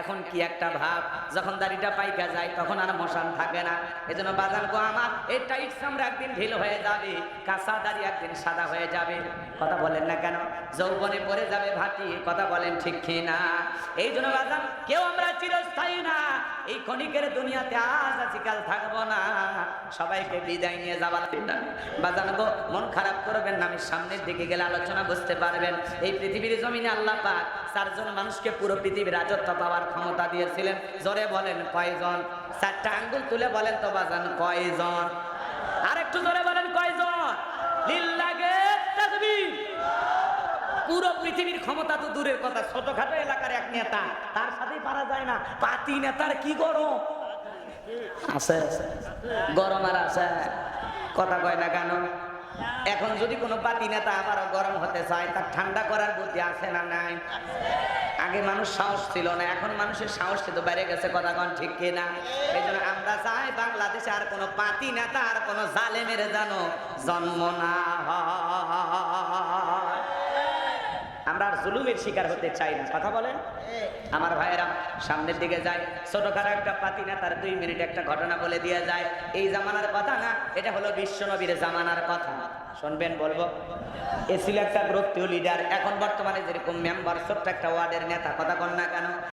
এখন কি একটা ভাব? যখন দাড়িটা পাইকা যায়, তখন আর মশান থাকে না। এজন্য বাজান গো আমার, এই টাইট চামড়া একদিন ঢিল হয়ে যাবে, কাঁচা দাড়ি একদিন সাদা হয়ে যাবে। কথা বলেন না কেন? যৌবনে পড়ে যাবে ভাটি, কথা বলেন ঠিক কি না এই জন্য বাজান কেউ আমরা চিরস্থায়ী না। এই ক্ষণিকের দুনিয়াতে আজ আজিকাল থাকব না। সবাইকে বিদায় নিয়ে লাগবে না বাজান মন খারাপ করবেন না, আমি সামনের দিকে গেলে আলোচনা বুঝতে পারবেন। এই পৃথিবীর জমিনে আল্লাহ পাক চারজন মানুষকে পুরো পৃথিবীর রাজত্ব পাওয়ার ক্ষমতা দিয়েছিলেন। জোরে বলেন, কয়জন? চারটা আঙ্গুল তুলে বলেন তো বাজান, কয়জন? আর একটু জোরে বলেন, কয়জন? তাকবীর। পুরো পৃথিবীর ক্ষমতা তো দূরের কথা, ছোটখাটো এলাকার এক নেতা। তার সাথেই পারা যায় না। পাতি নেতার কি গরম? আছে আছে। গরম আর আছে। কথা কয় না কেন? এখন যদি কোনো পাতি নেতা আবারও গরম হতে চায়, তার ঠান্ডা করার বুদ্ধি আছে না নাই? আগে মানুষ সাহস ছিল না, এখন মানুষের সাহস তো বেড়ে গেছে, কথা কন ঠিক কিনা এই জন্য আমরা চাই বাংলাদেশে আর কোনো পাতি নেতা আর কোনো জালে মেরে জানো জন্ম না আর জুলুমের শিকার হতে চাই না। কথা বলেন? আমার ভাইয়েরা সামনের দিকে যায়। ছোট ছোটখাটো একটা পাতি না, তার দুই মিনিট একটা ঘটনা বলে দিয়ে যায়। এই জামানার কথা না, এটা হলো বিশ্বনবীর জামানার কথা। শুনবেন, বলব? এ ছিল একটা গ্রুপ লিডার এখন বর্তমানে যেরকম মেম্বার ছোট্ট একটা ওয়ার্ডের নেতা। কথা কন না কেন?